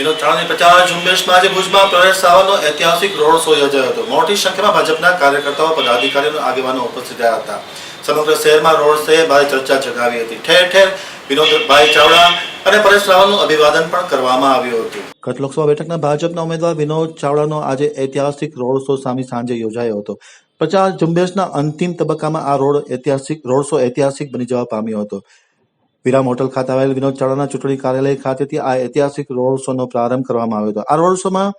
વિનોદ પ્રચાર ઝુંબેશમાં આજે ભુજમાં પ્રવેશ સાવરનો ઐતિહાસિક રોડ શો યોજાયો હતો. મોટી સંખ્યામાં ભાજપના કાર્યકર્તાઓ, પદાધિકારીઓ આગેવાનો ઉપસ્થિત રહ્યા હતા. સમગ્ર શહેરમાં રોડ શોએ ભારે ચર્ચા જગાવી હતી. ઠેર ઠેર વિનોદભાઈ ચાવડા અને પરેશ રાવલનું અભિવાદન પણ કરવામાં આવ્યું હતું. ગત લોકસભા બેઠકના ભાજપના ઉમેદવાર વિનોદ ચાવડાનો આજે ઐતિહાસિક રોડ શો સામે સાંજે યોજાયો હતો. પ્રચાર ઝુંબેશના અંતિમ તબક્કામાં આ રોડ ઐતિહાસિક, રોડ શો ઐતિહાસિક બની જવા પામ્યો હતો. વિરામ હોટલ ખાતે આવેલ વિનોદ ચાવડાના ચૂંટણી કાર્યાલય ખાતેથી આ ઐતિહાસિક રોડ શોનો પ્રારંભ કરવામાં આવ્યો હતો આ રોડ શોમાં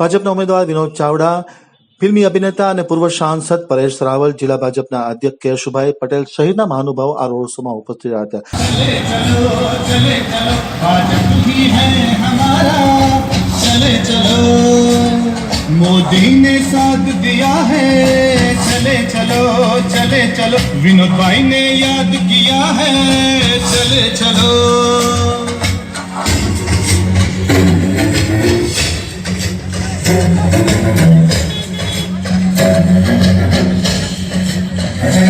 ભાજપના ઉમેદવાર વિનોદ ચાવડા ફિલ્મી અભિનેતા અને પૂર્વ સાંસદ પરેશ રાવલ જિલ્લા ભાજપના અધ્યક્ષ કેશુભાઈ પટેલ સહિતના મહાનુભાવો આ રોડ શોમાં ઉપસ્થિત રહ્યા હતા चले चलो चले चलो भाजपा ही है हमारा चले चलो मोदी ने साथ दिया है चले चलो चले चलो विनोद भाई ने याद किया है चल चलो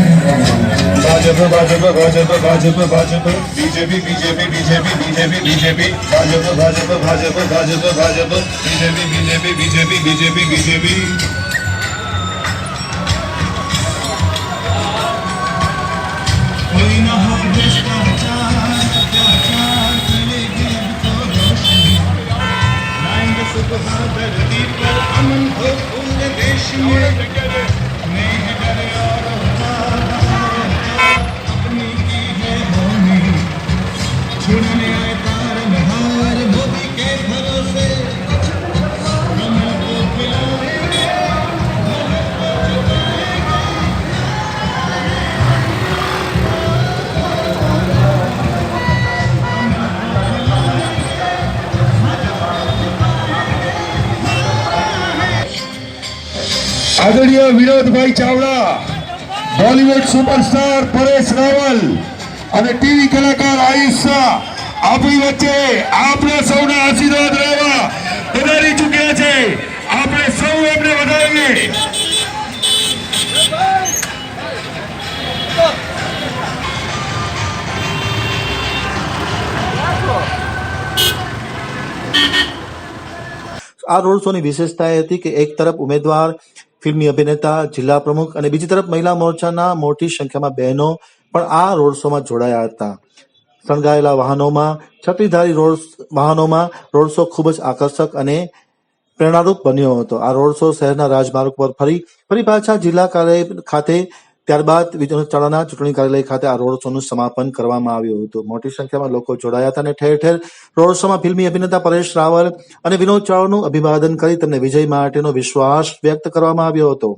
Bhajpa Bhajpa Bhajpa Bhajpa Bhajpa BJP BJP BJP BJP BJP Bhajpa Bhajpa Bhajpa Bhajpa Bhajpa BJP BJP BJP BJP BJP Yeah. આદરણીય વિનોદભાઈ ચાવડા, બોલિવૂડ સુપરસ્ટાર પરેશ રાવલ અને ટીવી કલાકાર આયુષ આપણી વચ્ચે આપણા સૌના આશીર્વાદ રહેવા વધારી ચૂક્યા છે. આપણે સૌ એમને વધારીએ. આ રોડ શોની વિશેષતા એ હતી કે એક તરફ ઉમેદવાર ફિલ્મી અભિનેતા, જિલ્લા પ્રમુખ અને બીજી તરફ મહિલા મોરચાના મોટી સંખ્યામાં બહેનો પણ આ રોડ શોમાં જોડાયા હતા. શણગાયેલા વાહનોમાં, છત્રીધારી રોડ વાહનોમાં રોડ શો ખૂબ જ આકર્ષક અને પ્રેરણારૂપ બન્યો હતો. આ રોડ શો શહેરના રાજમાર્ગ પર ફરી ફરી પાછા જિલ્લા કાર્યાલય ખાતે ત્યારબાદ વિનોદ ચૂંટણી કાર્યાલય ખાતે આ રોડ શોનું સમાપન કરવામાં આવ્યું હતું. મોટી સંખ્યામાં લોકો જોડાયા હતા અને ઠેર ઠેર રોડ શોમાં ફિલ્મી અભિનેતા પરેશ રાવલ અને વિનોદ ચાવડાનું અભિવાદન કરી તેમને વિજય માટેનો વિશ્વાસ વ્યક્ત કરવામાં આવ્યો હતો.